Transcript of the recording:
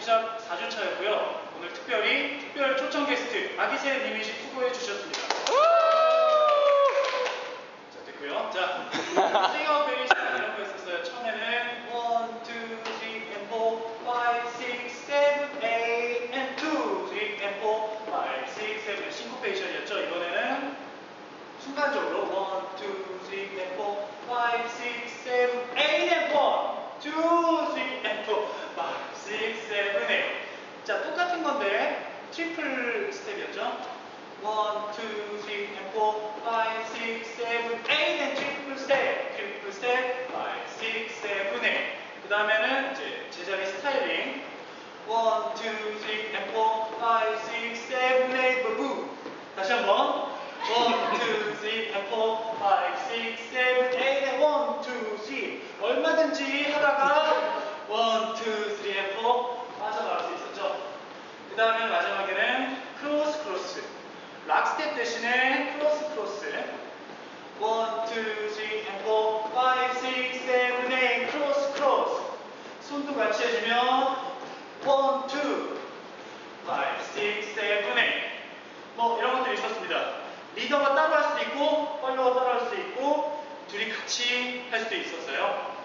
워크샵 4주차였고요. 오늘 특별히 특별 초청 게스트 아기새 님이 수고해 주셨습니다. 자, 됐고요. 자, 스윙아웃 베이션 이런 거 있었어요. 처음에는 1, 2, 3, and 4, 5, 6, 7, 8, and 2, 3, and 4, 5, 6, 7. 싱코페이션이었죠. 이번에는 순간적으로 1, 2, 3, and 4, 5, 6, 7, 8, and 1, 2, 3, and 4, 5, 6, 7, 8. 자, 똑같은 건데 트리플 스텝이었죠. 1, 2, 3, and 4, 5, 6, 7, 8, and 트리플 스텝, 트리플 스텝, 5, 6, 7, 8. 그 다음에는 이제 제자리 스타일링. 1, 2, 3, and 4, 5, 6, 7, 8, 부부. 다시 한번. 1, 2, 3, and 4, 5, 6, 7, 8, and 1, 2, 3. 얼마든지 하다가 1, 2, 3, and 4 빠져나갈 수 있었죠. 그 다음에 마지막에는 크로스 크로스. 락 스텝 대신에 크로스 크로스. 1, 2, 3, and 4, 5, 6, 7, 8, 크로스 크로스. 손도 같이 해주면 1, 2, 5, 6, 7, 8. 뭐 이런 것들이 있었습니다. 리더가 따로 할 수도 있고 팔로워가 따로 할 수도 있고 둘이 같이 할 수도 있었어요. 끝!